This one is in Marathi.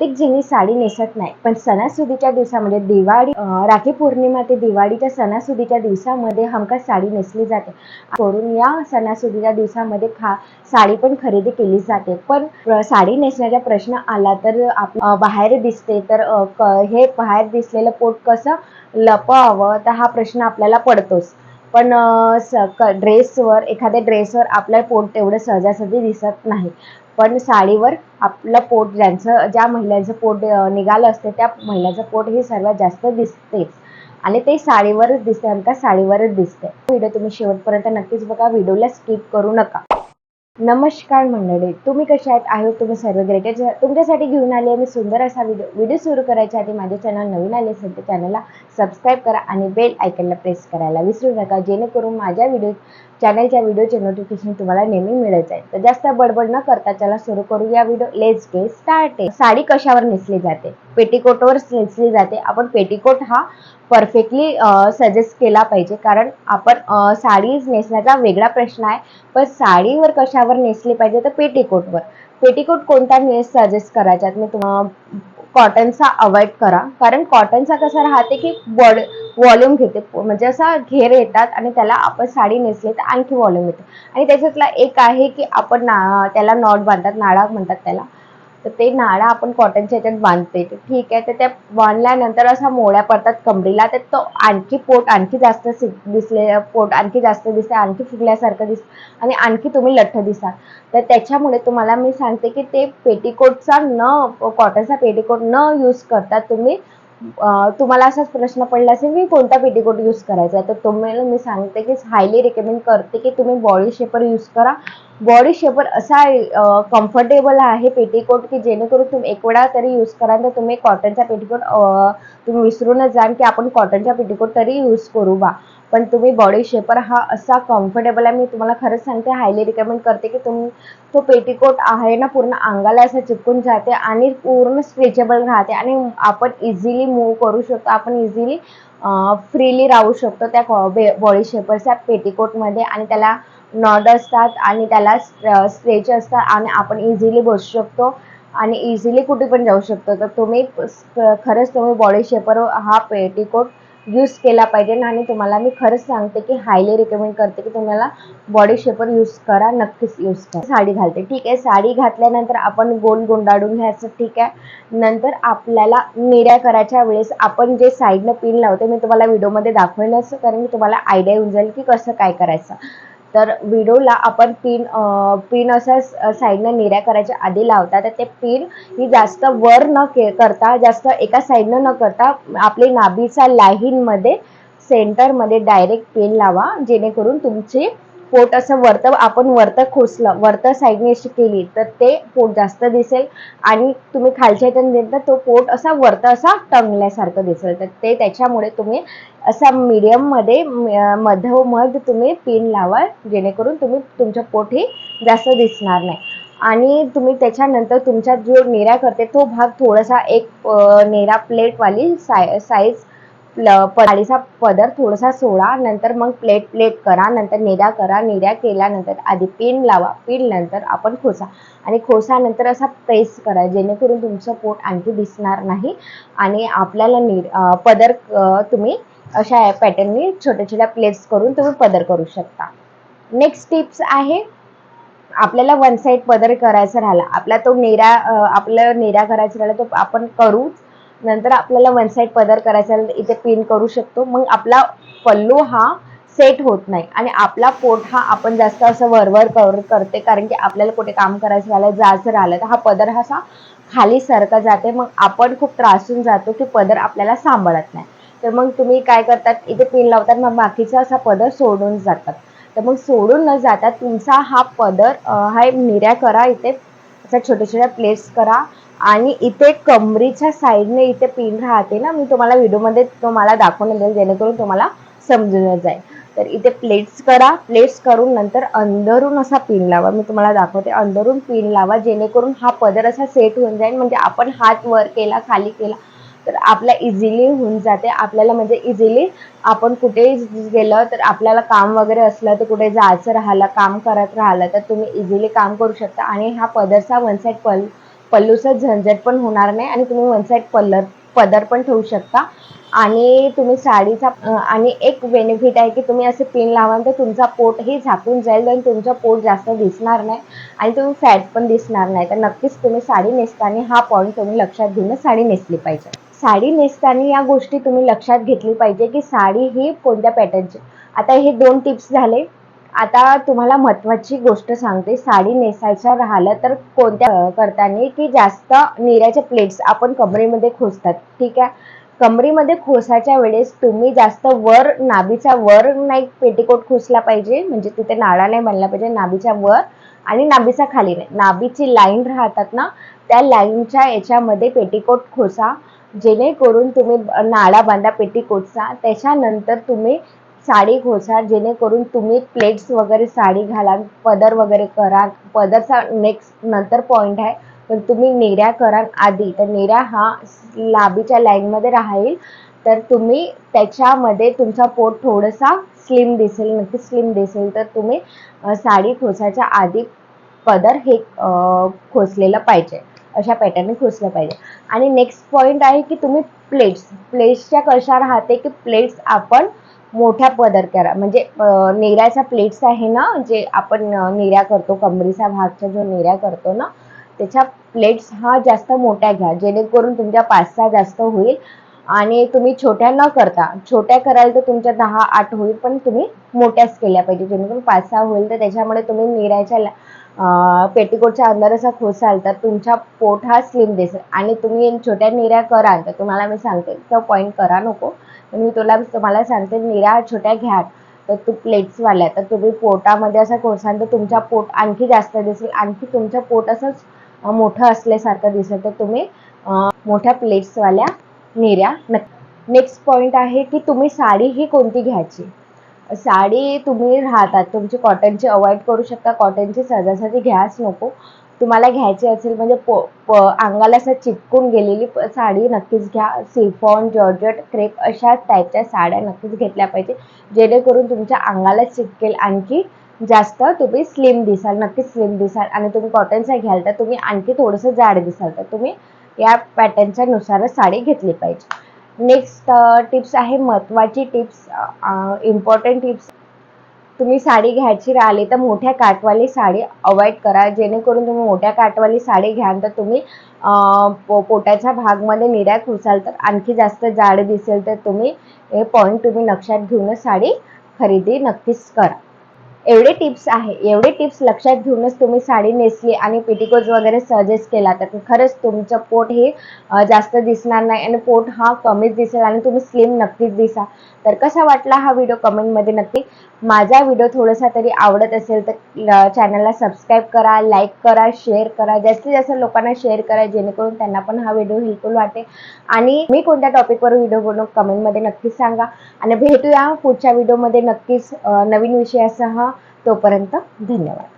प्रत्येक जणी साडी नेसत नाही. पण सणासुदीच्या दिवसामध्ये दिवाळी राखी पौर्णिमा ते दिवाळीच्या सणासुदीच्या दिवसामध्ये हमखास साडी नेसली जाते. करून या सणासुदीच्या दिवसामध्ये खा साडी पण खरेदी केली जाते. पण साडी नेसण्याचा प्रश्न आला तर आप बाहेर दिसते. तर हे बाहेर दिसलेलं पोट कसं लपवावं? तर हा प्रश्न आपल्याला पडतोच. पण सक ड्रेसवर एखाद्या ड्रेसवर आपलं पोट तेवढं सहजासहजी दिसत नाही. पण साडीवर आपलं पोट ज्यांचं ज्या महिलांचं पोट निघालं असते त्या महिलाचं पोट हे सर्वात जास्त दिसतेच आणि ते साडीवरच दिसते आणि का साडीवरच दिसते. व्हिडिओ तुम्ही शेवटपर्यंत नक्कीच बघा. व्हिडिओला स्किप करू नका. नमस्कार मंडळी तुम्ही कशा आहेत? आहोत तुम्ही सर्व ग्रेटेड तुमच्यासाठी घेऊन आले मी सुंदर असा व्हिडिओ व्हिडिओ सुरू करायच्या आधी माझे चॅनल नवीन आले असेल तर चॅनलला सबस्क्राईब करा आणि बेल आयकनला प्रेस करायला विसरू नका जेणेकरून माझ्या व्हिडिओ चॅनलच्या व्हिडिओचे नोटिफिकेशन तुम्हाला नेहमी मिळत जाईल. तर जास्त बडबड न करता चला सुरू करू या video let's get start sari कशावर नेसली जाते? पेटीकोटवर नेसली जाते. आपण पेटीकोट हा परफेक्टली सजेस्ट केला पाहिजे. कारण आपण साडीज नेसण्याचा वेगळा प्रश्न आहे. पण साडीवर कशावर नेसली पाहिजे तर पेटीकोटवर. पेटीकोट कोणता नेस सजेस्ट करायच्यात? मी तुम्हाला कॉटनचा अवॉइड करा. कारण कॉटनचा कसा राहते की वॉल व्हॉल्यूम घेते. म्हणजे असा घेर येतात आणि त्याला आपण साडी नेसली तर आणखी व्हॉल्यूम येते. आणि त्याच्यातला एक आहे की आपण ना त्याला नॉट बांधतात नाळा म्हणतात त्याला. तर ते नाळा आपण कॉटनच्या ह्याच्यात बांधते ठीक आहे तर त्या बांधल्यानंतर असा मोळ्या पडतात कमरीला तर तो आणखी पोट आणखी जास्त दिसले पोट आणखी जास्त दिसते आणखी फुगल्यासारखं दिस आणि आणखी तुम्ही लठ्ठ दिसाल. तर त्याच्यामुळे तुम्हाला मी सांगते की ते पेटीकोटचा न कॉटनचा पेटीकोट न यूज करता तुम्ही तुम्हाला असाच प्रश्न पडला असेल की कोणता पेटीकोट यूज करायचा? तर तुम्हाला मी सांगते की हायली रिकमेंड करते की तुम्ही बॉडी शेपर यूज करा. बॉडी शेपर असा कम्फर्टेबल आहे पेटीकोट की जेणेकरून तुम्ही एक वेळा तरी यूज कराल तर तुम्ही कॉटनचा पेटीकोट तुम्ही विसरूनच जाल की आपण कॉटनचा पेटीकोट तरी यूज करू बा. पण तुम्ही बॉडी शेपर हा असा कम्फर्टेबल आहे. मी तुम्हाला खरंच सांगते हायली रिकमेंड करते की तुम्ही तो पेटीकोट आहे ना पूर्ण अंगाला असं चिपकून जाते आणि पूर्ण स्ट्रेचेबल राहते आणि आपण इझिली मूव करू शकतो. आपण इझिली फ्रीली राहू शकतो त्या बॉडी शेपरच्या पेटीकोटमध्ये आणि त्याला नॉड असतात आणि त्याला स्ट्रेच असतात आणि आपण इझिली बसू शकतो आणि इझिली कुठे पण जाऊ शकतो. तर तुम्ही खरंच तुम्ही बॉडी शेपर हा पेटीकोट यूज केला पाहिजे. आणि तुम्हाला मी खरंच सांगते की हायली रिकमेंड करते की तुम्हाला बॉडी शेपर यूज करा नक्कीच यूज करा. साडी घालते. ठीक आहे साडी घातल्यानंतर आपण गोल गुंडाळून घ्यायचं. ठीक आहे. नंतर आपल्याला निर्या करायच्या वेळेस आपण जे साईडनं पिन लावते मी तुम्हाला व्हिडिओमध्ये दाखवेलच कारण की तुम्हाला आयडिया येऊन जाईल की कसं काय करायचं. तर व्हिडिओला आपण पिन पिन असं साईडनं निऱ्या करायच्या आधी लावता तर ते पिन ही जास्त वर न के करता जास्त एका साईडनं न करता आपली नाभीच्या लाईनमध्ये सेंटरमध्ये डायरेक्ट पिन लावा जेणेकरून तुमची पोट असं वरतं आपण वरतं खोसलं वरतं साईडने अशी केली तर ते पोट जास्त दिसेल. आणि तुम्ही खालच्या ह्याच्याने दिलं तर तो पोट असा वरतं असा टंगल्यासारखं दिसेल. तर ते त्याच्यामुळे तुम्ही असा मीडियममध्ये मधोमध तुम्ही पिन लावा जेणेकरून तुम्ही तुमचं पोट हे जास्त दिसणार नाही. आणि तुम्ही त्याच्यानंतर तुमचा जो नेरा करते तो भाग थोडासा एक नेरा प्लेटवाली साय साईज पाळीचा पदर थोडासा सोडा नंतर मग प्लेट प्लेट करा नंतर निऱ्या करा निऱ्या केल्यानंतर आधी पिन लावा पिन नंतर आपण खोसा. आणि खोसानंतर असा प्रेस करा जेणेकरून तुमचं पोट आणखी दिसणार नाही आणि आपल्याला नि पदर तुम्ही अशा पॅटर्ननी छोट्या छोट्या प्लेट्स करून तुम्ही पदर करू शकता. नेक्स्ट टिप्स आहे आपल्याला वन साईड पदर करायचा राहिला आपला तो निरा आपलं निरा करायचा राहिला तो आपण करूच नंतर आपल्याला वन साईड पदर करायचा तर इथे पिन करू शकतो. मग आपला पल्लू हा सेट होत नाही. आणि आपला पोट हा आपण जास्त असं वरवर कर करते कारण की आपल्याला कुठे काम करायचं राहिलं जायचं राहिलं तर हा पदर हा असा खाली सरका जाते. मग आपण खूप त्रासून जातो की पदर आपल्याला सांभाळत नाही. तर मग तुम्ही काय करतात इथे पिन लावतात मग बाकीचा असा पदर सोडून जातात. तर मग सोडून न जाता तुमचा हा पदर हा निऱ्या करा इथे. असं छोट्या छोट्या प्लेट्स करा. आणि इथे कमरीच्या साईडने इथे पिन राहते ना मी तुम्हाला व्हिडिओमध्ये तुम्हाला दाखवून देईल जेणेकरून तुम्हाला समजून जाईल. तर इथे प्लेट्स करा. प्लेट्स करून नंतर अंदरून असा पिन लावा. मी तुम्हाला दाखवते. अंदरून पिन लावा जेणेकरून हा पदर असा सेट होऊन जाईल. म्हणजे आपण हात वर केला खाली केला तर आपल्या इझिली होऊन जाते. आपल्याला म्हणजे इझिली आपण कुठे गेलं तर आपल्याला काम वगैरे असलं तर कुठे जायचं राहिलं काम करत राहिलं तर तुम्ही इझिली काम करू शकता. आणि हा पदरचा वन साईड पल पल्लूचा झंझट पण होणार नाही आणि तुम्ही वन साईड पल्लर पदर पण ठेवू शकता. आणि तुम्ही साडीचा आणि एक बेनिफिट आहे की तुम्ही असे पिन लावाल तर तुमचा पोटही झाकून जाईल आणि तुमचं पोट जास्त दिसणार नाही आणि तुम्ही फॅट पण दिसणार नाही. तर नक्कीच तुम्ही साडी नेसताना हा पॉईंट तुम्ही लक्षात घेऊन साडी नेसली पाहिजे. साडी नेसताना या गोष्टी तुम्ही लक्षात घेतली पाहिजे की साडी ही कोणत्या पॅटर्नची. आता हे दोन टिप्स झाले. आता तुम्हाला महत्वाची गोष्ट सांगते. साडी नेसायचं राहिलं तर कोणत्या करताना की जास्त निऱ्याच्या प्लेट्स आपण कमरेमध्ये खोचतात ठीक आहे? कमरेमध्ये खोसाच्या वेळेस तुम्ही जास्त वर नाभीचा वर नाही पेटीकोट खोसला पाहिजे. म्हणजे तिथे नाळा नाही बनला पाहिजे. नाभीच्या वर आणि नाभीचा खाली नाही. नाभीची लाईन राहतात ना त्या लाईनच्या याच्यामध्ये पेटीकोट खोसा. जेणेकरून तुम्ही नाळा बांधा पेटीकोटचा त्याच्यानंतर तुम्ही साडी खोसा जेणेकरून तुम्ही प्लेट्स वगैरे साडी घाला पदर वगैरे करा पदरचा नेक्स्ट नंतर पॉईंट आहे. पण तुम्ही नेऱ्या करा आधी. तर नेऱ्या हा लाबीच्या लाईनमध्ये राहील. तर तुम्ही त्याच्यामध्ये तुमचा पोट थोडासा स्लिम दिसेल. नक्की स्लिम दिसेल. तर तुम्ही साडी खोसायच्या आधी पदर हे खोसलेलं खोचलेलं पाहिजे. अशा पॅटर्नने खोचलं पाहिजे. आणि नेक्स्ट पॉईंट आहे की तुम्ही प्लेट्स प्लेट्सच्या कशा राहते की प्लेट्स आपण मोठ्या पदर करा म्हणजे अं, नेऱ्याचा प्लेट्स आहे ना जे आपण अं, नेऱ्या करतो कमरीचा भागचा जो नेऱ्या करतो ना त्याच्या प्लेट्स हा जास्त मोठ्या घ्या जेणेकरून तुमच्या पाच सहा जास्त होईल आणि तुम्ही छोट्या न करता छोट्या कराल तर तुमच्या दहा आठ होईल पण तुम्ही मोठ्याच केल्या पाहिजे जेणेकरून पाच सहा होईल तर त्याच्यामुळे तुम्ही निरायच्या पेटीकोटच्या अंदर असा खोसाल तर तुमचा पोट हा स्लिम दिसेल. आणि तुम्ही छोट्या निऱ्या कराल तर तुम्हाला मी सांगते तो पॉईंट करा नको. तर मी तुला तुम्हाला सांगते निऱ्या छोट्या घ्या. तर तू प्लेट्सवाल्या तर तुम्ही पोटामध्ये असं खोसाल तर तुमचा पोट आणखी जास्त दिसेल. आणखी तुमचं पोट असंच मोठं असल्यासारखं दिसेल. तर तुम्ही मोठ्या प्लेट्सवाल्या निऱ्या. नक्की नेक्स्ट पॉईंट आहे की तुम्ही साडी ही कोणती घ्यायची? साडी तुम्ही राहतात तुमची कॉटनची अवॉइड करू शकता कॉटनची सहजासहजी घ्याच नको. तुम्हाला घ्यायची असेल म्हणजे पो प अंगाला असं चिटकून गेलेली साडी नक्कीच घ्या. सिफॉन जॉर्जट क्रेप अशा टाईपच्या साड्या नक्कीच घेतल्या पाहिजे. जेणेकरून तुमच्या अंगाला चिटकेल आणखी जास्त तुम्ही स्लिम दिसाल नक्कीच स्लिम दिसाल. आणि तुम्ही कॉटनचा घ्याल तर तुम्ही आणखी थोडंसं जाड दिसाल. तर तुम्ही या पॅटर्नच्या नुसारच साडी घेतली पाहिजे. नेक्स्ट टिप्स uh, आहे महत्त्वाची टिप्स इम्पॉर्टंट टिप्स तुम्ही साडी घ्यायची राहिली तर मोठ्या काटवाली साडी अवॉइड करा. जेणेकरून तुम्ही मोठ्या काटवाली साडी घ्याल तर तुम्ही uh, पो पोटाच्या भागमध्ये निर्यात खुसाल तर आणखी जास्त जाड दिसेल तर तुम्ही हे पॉईंट तुम्ही लक्षात घेऊनच साडी खरेदी नक्कीच करा. एवढे टिप्स आहे एवढे टिप्स लक्षात घेऊनच तुम्ही साडी नेसली आणि पेटिकोज वगैरे सजेस्ट केला तर खरंच तुमचं पोट हे जास्त दिसणार नाही आणि पोट हा कमीच दिसेल आणि तुम्ही स्लिम नक्कीच दिसा. तर कसा वाटला हा व्हिडिओ कमेंटमध्ये नक्की? माझा व्हिडिओ थोडासा तरी आवडत असेल तर चॅनलला सबस्क्राईब करा लाईक करा शेअर करा जास्तीत जास्त लोकांना शेअर करा जेणेकरून त्यांना पण हा व्हिडिओ हेल्पफुल वाटेल. आणि मी कोणत्या टॉपिकवर व्हिडिओ बनवू कमेंटमध्ये नक्कीच सांगा. आणि भेटूया पुढच्या व्हिडिओमध्ये नक्कीच नवीन विषयासह. तोपर्यंत धन्यवाद.